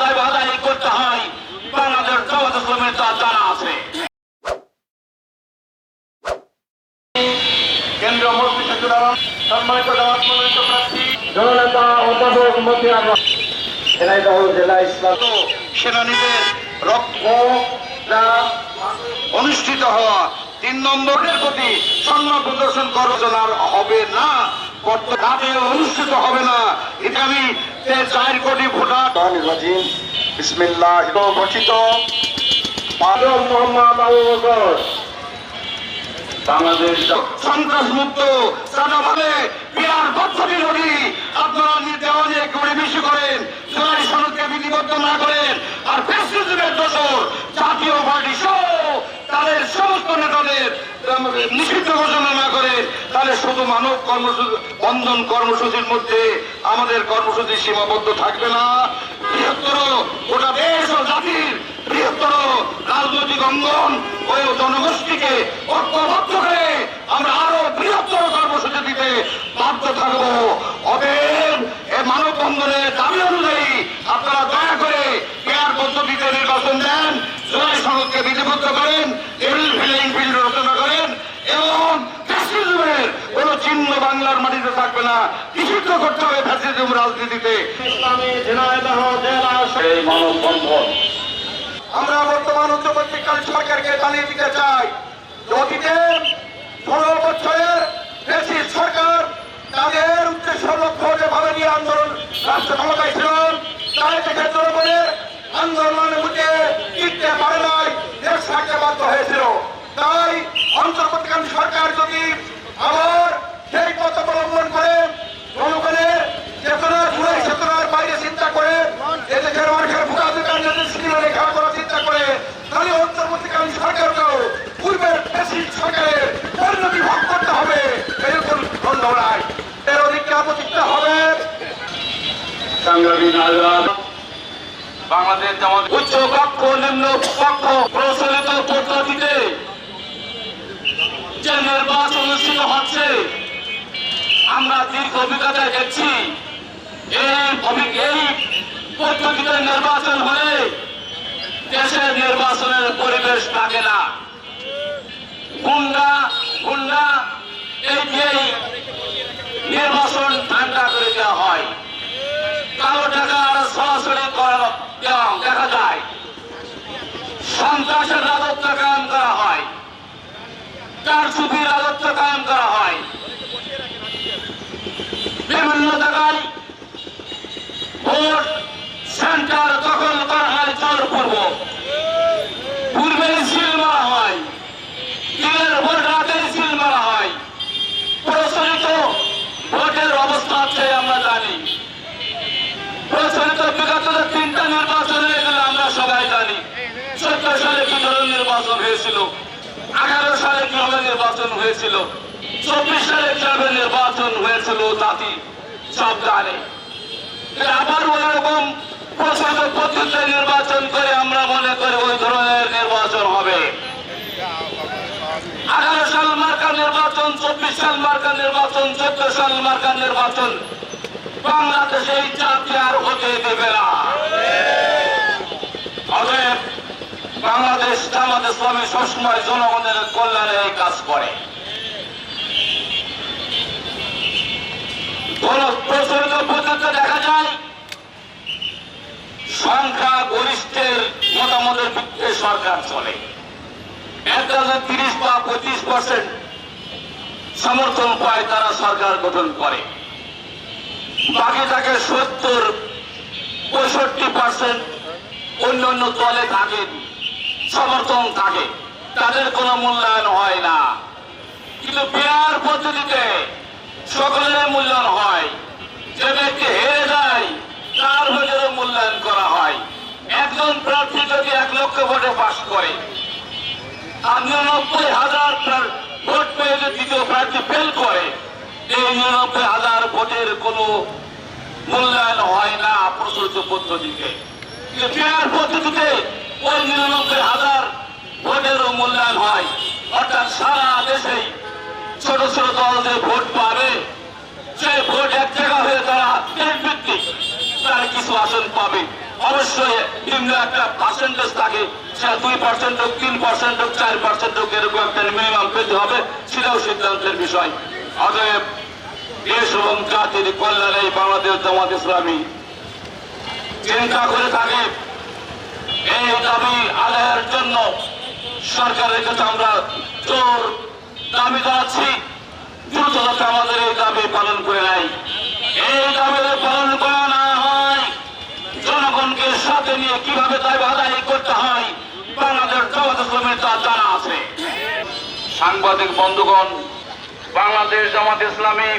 তাই আদায় করতে হয়। বাংলাদেশ জামাত ইসলামের তা জানা আছে। কেন্দ্রীয় মন্ত্রী সম্মানিত জামাত মনোনীত প্রার্থী জননেতা অধ্যাপক মতিয়া ঝিনাইদহ জেলা ইসলাম। সেনানীদের রক্ত অনুষ্ঠিত হওয়া তিন নম্বরের প্রতি সম্মান প্রদর্শন করজনার হবে না। অনুষ্ঠিত হবে না। এটা চার কোটি ভোটার। বিসমিল্লাহ ঘোষিত মোহাম্মদ আবু বকর। বাংলাদেশ সন্ত্রাস মুক্ত চাঁদাভাবে বিরাট পদ্ধতি নদী আপনারা দেওয়ালে করে বেশি করেন জুলাই সনদকে বিধিবদ্ধ না করেন আর ফেসিজমের দোষর জাতীয় পার্টি সহ তাদের সমস্ত নেতাদের নিষিদ্ধ ঘোষণা না করে, তাহলে শুধু মানব কর্মসূচি, বন্ধন কর্মসূচির মধ্যে আমাদের কর্মসূচি সীমাবদ্ধ থাকবে না। বৃহত্তর গোটা দেশ ও জাতির বৃহত্তর রাজনৈতিক অঙ্গন ওই জনগোষ্ঠীকে ঐক্যবদ্ধ করে আমরা আরও বৃহত্তর কর্মসূচি দিতে বাধ্য থাকব অতএব এ মানববন্ধনের দাবি অনুযায়ী আপনারা দয়া করে পেয়ার পদ্ধতিতে নির্বাচন দেন জুলাই সনদকে বিধিবদ্ধ করেন টেবিল ফিলিং ফিল্ড রচনা করেন এবং ফ্যাসিজমের কোন বাংলার মাটিতে থাকবে না। নিষিদ্ধ করতে হবে ফ্যাসিজম রাজনীতিতে? এই মানববন্ধন। আমরা বর্তমান উচ্চপত্রিকার সরকারকে জানিয়ে দিতে চাই অতীতে ষোলো বছরের বেশি সরকার তাদের উদ্দেশ্য লক্ষ্য যেভাবে নিয়ে আন্দোলন রাষ্ট্র ক্ষমতায় ছিলেন তাই দেখে জনগণের আন্দোলনের মধ্যে টিকতে পারে নাই দেশ ছাড়তে বাধ্য হয়েছিল তাই অন্তর্বর্তীকালীন সরকার যদি আবার সেই পথ অবলম্বন করে জনগণের চেতনা জুড়ে চেতনার বাইরে চিন্তা করে এদেশের মানুষের ভোগাধিকার যদি স্কিমে লেখা করার চিন্তা করে তাহলে অন্তর্বর্তীকালীন সরকারকেও পূর্বের বেশি সরকারের পরিণতি ভোগ করতে হবে এরকম সন্দেহ নাই এর অধিকার প্রতিষ্ঠা হবে সাংবাদিক আজাদ এই পদ্ধতিতে নির্বাচন হলে দেশের নির্বাচনের পরিবেশ থাকে না। গুন্ডা এই দিয়েই নির্বাচন ঠান্ডা করে দেওয়া হয় কালো টাকা আর সরাসরি করানো দেওয়া দেখা যায় সন্ত্রাসের রাজত্ব কায়েম করা হয়। কারচুপির রাজত্ব কায়েম করা হয়। বিভিন্ন জায়গায় ভোট সেন্টার দখল করা হয় জোর পূর্ব পূর্বে মারা হয় দিনের ভোট রাতে সিল মারা হয় প্রচলিত ভোটের অবস্থা আছে আমরা জানি প্রচলিত বিগত যে তিনটা নির্বাচন এগুলো আমরা সবাই জানি চোদ্দ সালে কি ধরনের নির্বাচন হয়েছিল। আঠারো সালে কীভাবে নির্বাচন হয়েছিল? চব্বিশ সালে কীভাবে নির্বাচন হয়েছিল জাতি সব জানে আবার ওইরকম প্রচলিত পদ্ধতিতে নির্বাচন করে আমরা মনে করি ওই ধরনের নির্বাচন হবে। আঠারো সাল মার্কা নির্বাচন, চব্বিশ সাল মার্কা নির্বাচন, চোদ্দ সাল মার্কা নির্বাচন। বাংলাদেশে এই চাকরি আর হতে দেবে না অতএব বাংলাদেশ জামাত ইসলামী সবসময় জনগণের কল্যাণে এই কাজ করে। প্রচলিত পদ্ধতিতে দেখা যায়, সংখ্যা গরিষ্ঠের মতামতের ভিত্তিতে সরকার চলে। এক হাজার তিরিশ বা পঁচিশ পার্সেন্ট সমর্থন পায় তারা সরকার গঠন করে। বাকি থাকে সত্তর, পঁয়ষট্টি পার্সেন্ট অন্য অন্য দলে থাকে সমর্থন থাকে। তাদের কোনো মূল্যায়ন হয় না। কিন্তু বিয়ার পদ্ধতিতে সকলের মূল্যায়ন হয়। যে ব্যক্তি হেরে যায়, তার ভোটেরও মূল্যায়ন করা হয়। একজন প্রার্থী যদি এক লক্ষ ভোটে পাশ করে আর নিরানব্বই হাজার ভোট পেয়ে যদি দ্বিতীয় প্রার্থী ফেল করে, এই নিরানব্বই হাজার ভোটের কোনো মূল্যায়ন হয় না প্রচলিত পদ্ধতিতে। পেয়ার পদ্ধতিতে ওই নিরানব্বই মূল্যায়ন হয়। অর্থাৎ সারা দেশেই ছোট ছোট দল যে ভোট পাবে সেই ভোট এক জায়গা হয়ে তারা ভিত্তিক। তারা কিছু আসন পাবে। অবশ্যই একটা পার্সেন্টেজ থাকে। সেটা দুই পার্সেন্ট হোক, তিন পার্সেন্ট হোক, চার পার্সেন্ট হোক, এরকম একটা মিনিমাম পেতে হবে, সেটাও সিদ্ধান্তের বিষয়। অতএব দেশ এবং জাতির কল্যাণে বাংলাদেশ, জামাত ইসলামী চিন্তা করে থাকে। এই দাবি আদায়ের জন্য সরকারের কাছে আমরা জোর দাবি জানাচ্ছি দ্রুত আমাদের এই দাবি পালন করে নেয় এই দাবি পালন করা না হয়, জনগণকে সাথে নিয়ে কীভাবে দাবি আদায় করতে হয়, বাংলাদেশ জামাত ইসলামের তা জানা আছে। সাংবাদিক বন্ধুগণ, বাংলাদেশ জামাত ইসলামী